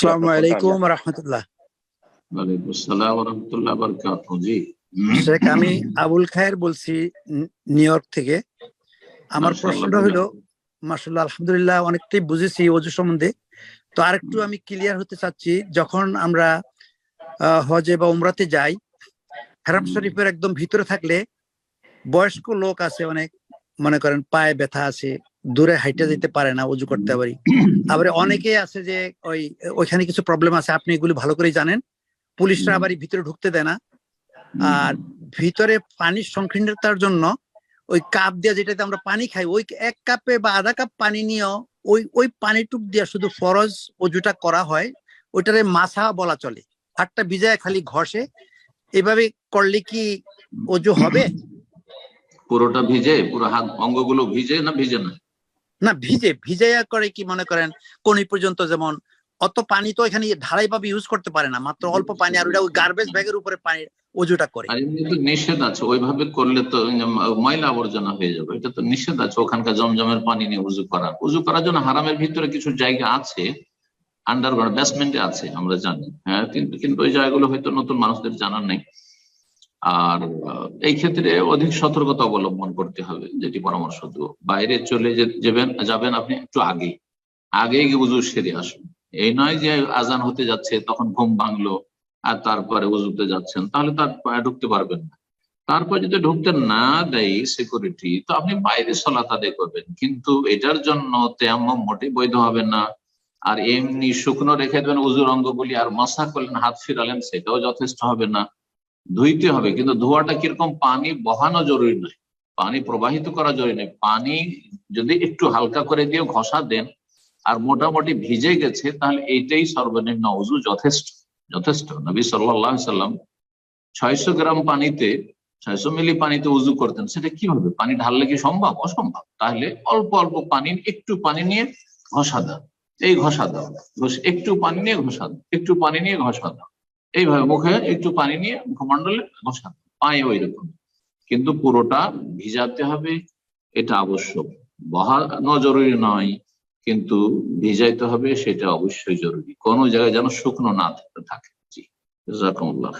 আসসালামু আলাইকুম রহমতুল্লাহ। ওয়ালাইকুম আসসালাম ওয়া রাহমাতুল্লাহি জি শেখ আমি আবুল খায়ের বলছি নিউ ইয়র্ক থেকে। আমার প্রশ্নটা হলো মাসাল্লাহ আলহামদুলিল্লাহ অনেকটাই বুঝেছি অজু সম্বন্ধে। তো আরেকটু আমি ক্লিয়ার হতে চাচ্ছি যখন আমরা আহ, হজে বা উমরাতে যাই হারাম শরীফের একদম ভিতরে থাকলে বয়স্ক লোক আছে অনেক মনে করেন পায়ে ব্যথা আছে দূরে হাইটে যেতে পারে না অজু করতে পারি। আবার অনেকে আছে যে ওই ওইখানে কিছু প্রবলেম আছে আপনি এগুলি ভালো করে জানেন। পুলিশরা আবার ভিতরে ঢুকতে দেয় না। আর ভিতরে পানির সংকীর্ণতার জন্য ওই কাপ দিয়ে যেটাতে আমরা পানি খাই ওই এক কাপে বা আধা কাপ পানি নিয়েও ওই ওই পানিটুক দিয়ে শুধু ফরজ অজুটা করা হয় ওইটারে মাছা বলা চলে। হাতটা ভিজায় খালি ঘষে এভাবে করলে কি অজু হবে? পুরোটা ভিজে পুরো হাত অঙ্গগুলো ভিজে না ভিজে না? না, ভিজে, ভিজাইয়া করে কি মনে করেন? কোন পর্যন্ত যেমন অত পানি তো এখানে ঢালাই ভাবে ইউজ করতে পারে না, মাত্র অল্প পানি আর ওটা ওই গার্বেজ ব্যাগের উপরে পানি অজুটা করে। নিষেধ আছে, ওইভাবে করলে তো ময়লা আবর্জনা হয়ে যাবে, এটা তো নিষেধ আছে, ওখানকার জমজমের পানি নিয়ে উজু করা। উজু করার জন্য হারামের ভিতরে কিছু জায়গা আছে আন্ডারগ্রাউন্ড বেসমেন্টে আছে, আমরা জানি হ্যাঁ কিন্তু কিন্তু ওই জায়গাগুলো হয়তো নতুন মানুষদের জানার নেই। আর এই ক্ষেত্রে অধিক সতর্কতা অবলম্বন করতে হবে, যেটি পরামর্শ দেবো। বাইরে চলে যাবেন যাবেন আপনি একটু আগে। আগে উজু সেরে আসুন। এই নয় যে আজান হতে যাচ্ছে, তখন ঘুম ভাঙলো আর তারপরে উজুতে যাচ্ছেন, তাহলে তার ঢুকতে পারবেন না। তারপর যদি ঢুকতে না দেয় সিকিউরিটি তো আপনি বাইরে সলাত আদায় করবেন। কিন্তু এটার জন্য তেমন মোটে বৈধ হবে না। আর এমনি শুকনো রেখে দেবেন উজুর অঙ্গগুলি আর মশা করলেন, হাত ফিরালেন, সেটাও যথেষ্ট হবে না। ধুইতে হবে, কিন্তু ধোয়াটা কীরকম পানি বহানো জরুরি নয়। পানি প্রবাহিত করা জরুরি নয়। পানি যদি একটু হালকা করে দিয়ে ঘষা দেন আর মোটামুটি ভিজে গেছে, তাহলে এইটাই সর্বনিম্ন উজু যথেষ্ট যথেষ্ট। নবী সাল্লাহ সাল্লাম ছয়শো গ্রাম পানিতে, ছয়শো মিলি পানিতে উজু করতেন। সেটা কীভাবে? পানি ঢাললে কি সম্ভব? অসম্ভব। তাহলে অল্প অল্প পানি, একটু পানি নিয়ে ঘষা দাও। এই ঘষা দাও। একটু পানি নিয়ে ঘষা দাও। একটু পানি নিয়ে ঘষা দাও। এইভাবে মুখে একটু পানি নিয়ে মুখমণ্ডলে মশা পায়ে ওই রকম। কিন্তু পুরোটা ভিজাতে হবে, এটা আবশ্যক। বহানো জরুরি নয়, কিন্তু ভিজাইতে হবে, সেটা অবশ্যই জরুরি। কোনো জায়গায় যেন শুকনো না থাকে। জি জাকুমুল্লাহ।